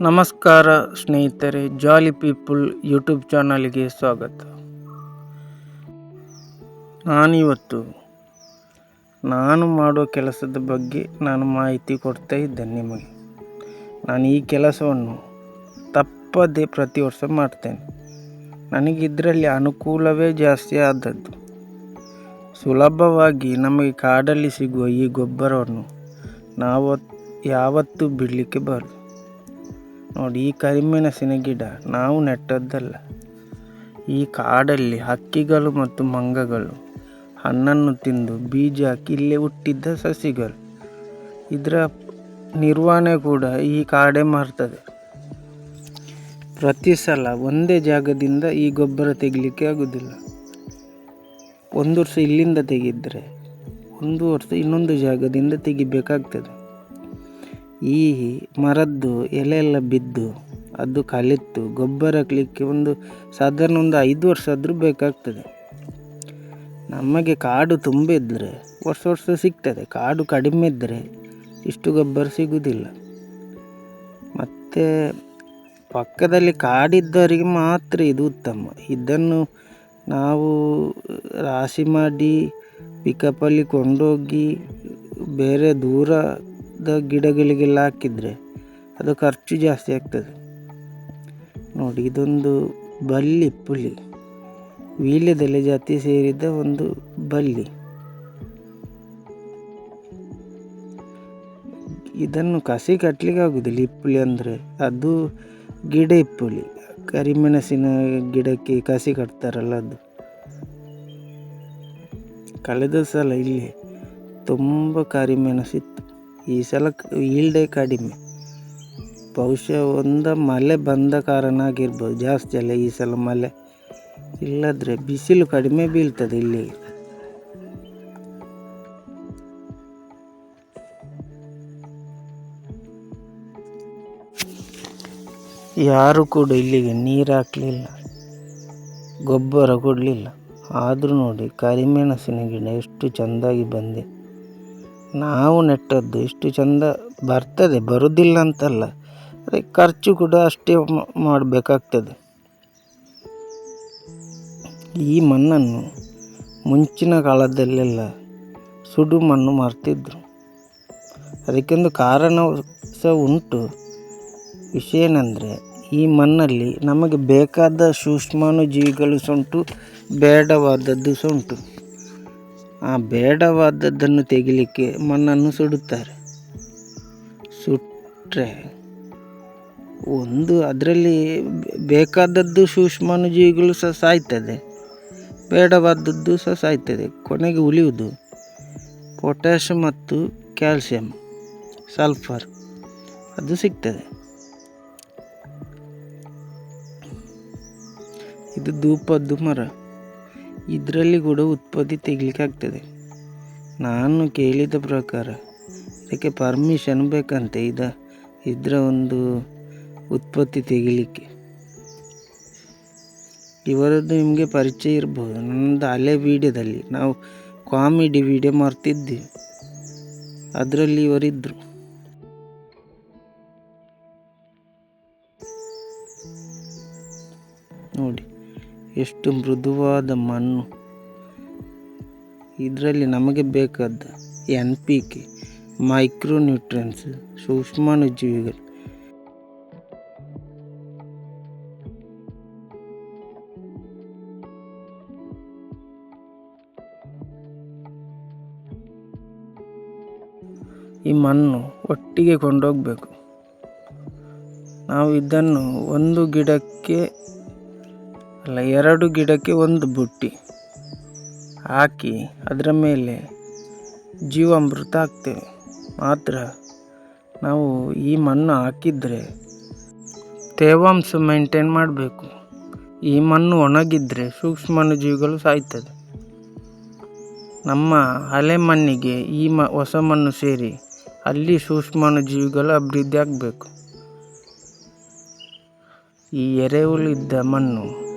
ನಮಸ್ಕಾರ ಸ್ನೇಹಿತರೆ ಜಾಲಿ people YouTube ಚಾನಲ್ಗೆ ಸ್ವಾಗತ. ನಾನಿವತ್ತು ನಾನು ಮಾಡುವ ಕೆಲಸದ ಬಗ್ಗೆ ನಾನು ಮಾಹಿತಿ ಕೊಡ್ತಾ ಇದ್ದೇನೆ ನಿಮಗೆ. ನಾನು ಈ ಕೆಲಸವನ್ನು ತಪ್ಪದೆ ಪ್ರತಿ ವರ್ಷ ಮಾಡ್ತೇನೆ. ನನಗೆ ಇದರಲ್ಲಿ ಅನುಕೂಲವೇ ಜಾಸ್ತಿ ಆದದ್ದು. ಸುಲಭವಾಗಿ ನಮಗೆ ಕಾಡಲ್ಲಿ ಸಿಗುವ ಈ ಗೊಬ್ಬರವನ್ನು ನಾವು ಯಾವತ್ತೂ ಬಿಡಲಿಕ್ಕೆ ಬಾರದು. ನೋಡಿ, ಈ ಕರಿಮೆಣಸಿನ ಗಿಡ ನಾವು ನೆಟ್ಟದ್ದಲ್ಲ. ಈ ಕಾಡಲ್ಲಿ ಹಕ್ಕಿಗಳು ಮತ್ತು ಮಂಗಗಳು ಹಣ್ಣನ್ನು ತಿಂದು ಬೀಜ ಹಾಕಿ ಇಲ್ಲೇ ಹುಟ್ಟಿದ್ದ ಸಸಿಗಳು. ಇದರ ನಿರ್ವಹಣೆ ಕೂಡ ಈ ಕಾಡೇ ಮಾಡ್ತದೆ. ಪ್ರತಿ ಸಲ ಒಂದೇ ಜಾಗದಿಂದ ಈ ಗೊಬ್ಬರ ತೆಗಿಲಿಕ್ಕೆ ಆಗುವುದಿಲ್ಲ ಒಂದು ವರ್ಷ ಇಲ್ಲಿಂದ ತೆಗೆದರೆ, ಒಂದು ವರ್ಷ ಇನ್ನೊಂದು ಜಾಗದಿಂದ ತೆಗಿಬೇಕಾಗ್ತದೆ. ಈ ಮರದ್ದು ಎಲೆ ಎಲ್ಲ ಬಿದ್ದು ಅದು ಕಲಿತು ಗೊಬ್ಬರ ಹಾಕ್ಲಿಕ್ಕೆ ಒಂದು ಸಾಧಾರಣ ಒಂದು ಐದು ವರ್ಷ ಆದರೂ ಬೇಕಾಗ್ತದೆ. ನಮಗೆ ಕಾಡು ತುಂಬ ಇದ್ದರೆ ವರ್ಷ ವರ್ಷ ಸಿಗ್ತದೆ. ಕಾಡು ಕಡಿಮೆ ಇದ್ದರೆ ಇಷ್ಟು ಗೊಬ್ಬರ ಸಿಗುವುದಿಲ್ಲ ಮತ್ತು ಪಕ್ಕದಲ್ಲಿ ಕಾಡಿದ್ದವರಿಗೆ ಮಾತ್ರ ಇದು ಉತ್ತಮ. ಇದನ್ನು ನಾವು ರಾಶಿ ಮಾಡಿ ಪಿಕಪ್ಪಲ್ಲಿ ಕೊಂಡೋಗಿ, ಬೇರೆ ದೂರ ದ ಗಿಡಗಳಿಗೆಲ್ಲ ಹಾಕಿದರೆ ಅದು ಖರ್ಚು ಜಾಸ್ತಿ ಆಗ್ತದೆ. ನೋಡಿ, ಇದೊಂದು ಬಲ್ಲಿ ಪುಲಿ. ವೀಳ್ಯದೆಲೆ ಜಾತಿ ಸೇರಿದ ಒಂದು ಬಲ್ಲಿ ಇದನ್ನು ಕಸಿ ಕಟ್ಟಲಿಕ್ಕೆ ಆಗುದಿಲ್ಲ. ಇಪ್ಪುಳಿ ಅಂದರೆ ಅದು ಗಿಡ ಇಪ್ಪುಳಿ ಕರಿಮೆಣಸಿನ ಗಿಡಕ್ಕೆ ಕಸಿ ಕಟ್ತಾರಲ್ಲ ಅದು. ಕಳೆದ ಸಲ ಇಲ್ಲಿ ತುಂಬ ಕರಿಮೆಣಸಿತ್ತು. ಈ ಸಲ ಈಲ್ಡೆ ಕಡಿಮೆ. ಬಹುಶಃ ಒಂದು ಮಳೆ ಬಂದ ಕಾರಣ ಆಗಿರ್ಬೋದು. ಜಾಸ್ತಿ ಅಲ್ಲ, ಈ ಸಲ ಮಳೆ ಇಲ್ಲದ್ರೆ ಬಿಸಿಲು ಕಡಿಮೆ ಬೀಳ್ತದೆ ಇಲ್ಲಿ. ಯಾರು ಕೂಡ ಇಲ್ಲಿಗೆ ನೀರು ಹಾಕಲಿಲ್ಲ. ಗೊಬ್ಬರ ಕೊಡಲಿಲ್ಲ. ಆದರೂ ನೋಡಿ ಕರಿಮೆಣಸಿನ ಗಿಡ ಎಷ್ಟು ಚೆಂದಾಗಿ ಬಂದೆ. ನಾವು ನೆಟ್ಟದ್ದು ಇಷ್ಟು ಚಂದ ಬರ್ತದೆ ಬರುವುದಿಲ್ಲ ಅಂತಲ್ಲ ಅದಕ್ಕೆ ಖರ್ಚು ಕೂಡ ಅಷ್ಟೇ ಮಾಡಬೇಕಾಗ್ತದೆ. ಈ ಮಣ್ಣನ್ನು ಮುಂಚಿನ ಕಾಲದಲ್ಲೆಲ್ಲ ಸುಡು ಮಣ್ಣು ಮಾಡ್ತಿದ್ರು ಅದಕ್ಕೊಂದು ಕಾರಣ ಸಹ ಉಂಟು ವಿಷಯ ಏನಂದರೆ ಈ ಮಣ್ಣಲ್ಲಿ ನಮಗೆ ಬೇಕಾದ ಸೂಕ್ಷ್ಮಾಣು ಜೀವಿಗಳು ಸಹ ಉಂಟು ಬೇಡವಾದದ್ದು ಸಹ ಉಂಟು ಆ ಬೇಡವಾದದ್ದನ್ನು ತೆಗಿಲಿಕ್ಕೆ ಮಣ್ಣನ್ನು ಸುಡುತ್ತಾರೆ. ಸುಟ್ಟರೆ ಒಂದು ಅದರಲ್ಲಿ ಬೇಕಾದದ್ದು ಸೂಕ್ಷ್ಮಾಣುಜೀವಿಗಳು ಸಹ ಸಾಯ್ತದೆ. ಬೇಡವಾದದ್ದು ಸಹ ಸಾಯ್ತದೆ. ಕೊನೆಗೆ ಉಳಿಯುವುದು ಪೊಟ್ಯಾಷ್ ಮತ್ತು ಕ್ಯಾಲ್ಸಿಯಂ, ಸಲ್ಫರ್, ಅದು ಸಿಗ್ತದೆ. ಇದು ಧೂಪದ್ದು ಮರ. ಇದರಲ್ಲಿ ಕೂಡ ಉತ್ಪತ್ತಿ ತೆಗಿಲಿಕ್ಕಾಗ್ತದೆ ನಾನು ಕೇಳಿದ ಪ್ರಕಾರ ಇದಕ್ಕೆ ಪರ್ಮಿಷನ್ ಬೇಕಂತೆ ಇದ, ಇದರ ಒಂದು ಉತ್ಪತ್ತಿ ತೆಗಿಲಿಕ್ಕೆ. ಇವರದ್ದು ನಿಮಗೆ ಪರಿಚಯ ಇರ್ಬೋದು. ನನ್ನದು ಹಳೆ ವೀಡಿಯೋದಲ್ಲಿ ನಾವು ಕಾಮಿಡಿ ವಿಡಿಯೋ ಮಾಡ್ತಿದ್ವಿ. ಅದರಲ್ಲಿ ಇವರಿದ್ದರು ನೋಡಿ. ಎಷ್ಟು ಮೃದುವಾದ ಮಣ್ಣು. ಇದರಲ್ಲಿ ನಮಗೆ ಬೇಕಾದ ಎನ್ ಪಿ ಕೆ, ಮೈಕ್ರೋನ್ಯೂಟ್ರಿಯನ್ಸ್, ಸೂಕ್ಷ್ಮಾಣುಜೀವಿಗಳು. ಈ ಮಣ್ಣು ಒಟ್ಟಿಗೆ ಕೊಂಡೋಗಬೇಕು. ನಾವು ಇದನ್ನು ಒಂದು ಗಿಡಕ್ಕೆ ಅಲ್ಲ, ಎರಡು ಗಿಡಕ್ಕೆ ಒಂದು ಬುಟ್ಟಿ ಹಾಕಿ ಅದರ ಮೇಲೆ ಜೀವಾಮೃತ ಹಾಕ್ತೇವೆ. ಮಾತ್ರ ನಾವು ಈ ಮಣ್ಣು ಹಾಕಿದರೆ ತೇವಾಂಶ ಮೇಂಟೈನ್ ಮಾಡಬೇಕು. ಈ ಮಣ್ಣು ಒಣಗಿದರೆ ಸೂಕ್ಷ್ಮಾಣುಜೀವಿಗಳು ಸಾಯ್ತದೆ. ನಮ್ಮ ಹಳೆ ಮಣ್ಣಿಗೆ ಈ ಮ, ಹೊಸ ಮಣ್ಣು ಸೇರಿ ಅಲ್ಲಿ ಸೂಕ್ಷ್ಮಾಣುಜೀವಿಗಳು ಅಭಿವೃದ್ಧಿ ಆಗಬೇಕು. ಈ ಎರೆಹುಳಿದ್ದ ಮಣ್ಣು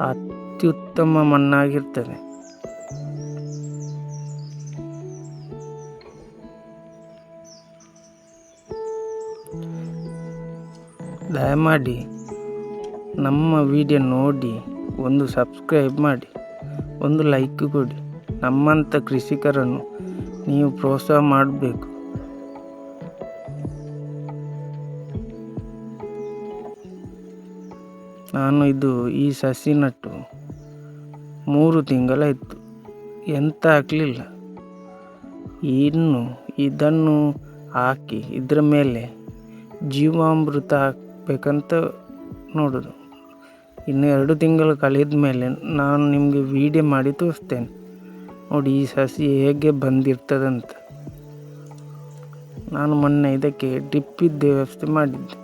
ಅತ್ಯುತ್ತಮ ಮಣ್ಣಾಗಿರ್ತದೆ. ದಯಮಾಡಿ ನಮ್ಮ ವಿಡಿಯೋ ನೋಡಿ, ಒಂದು ಸಬ್ಸ್ಕ್ರೈಬ್ ಮಾಡಿ, ಒಂದು ಲೈಕ್ ಕೊಡಿ. ನಮ್ಮಂಥ ಕೃಷಿಕರನ್ನು ನೀವು ಪ್ರೋತ್ಸಾಹ ಮಾಡಬೇಕು. ನಾನು ಇದು ಈ ಸಸಿ ನಟ್ಟು ಮೂರು ತಿಂಗಳಾಯಿತು ಎಂತ ಆಗಲಿಲ್ಲ. ಇನ್ನು ಇದನ್ನು ಹಾಕಿ ಇದರ ಮೇಲೆ ಜೀವಾಮೃತ ಹಾಕಬೇಕಂತ ನೋಡೋದು. ಇನ್ನು ಎರಡು ತಿಂಗಳು ಕಳೆದ ಮೇಲೆ ನಾನು ನಿಮಗೆ ವಿಡಿಯೋ ಮಾಡಿ ತೋರಿಸ್ತೇನೆ. ನೋಡಿ ಈ ಸಸಿ ಹೇಗೆ ಬಂದಿರ್ತದಂತ. ನಾನು ಮೊನ್ನೆ ಇದಕ್ಕೆ ಡ್ರಿಪ್ಪಿದ್ದ ವ್ಯವಸ್ಥೆ ಮಾಡಿದ್ದೆ.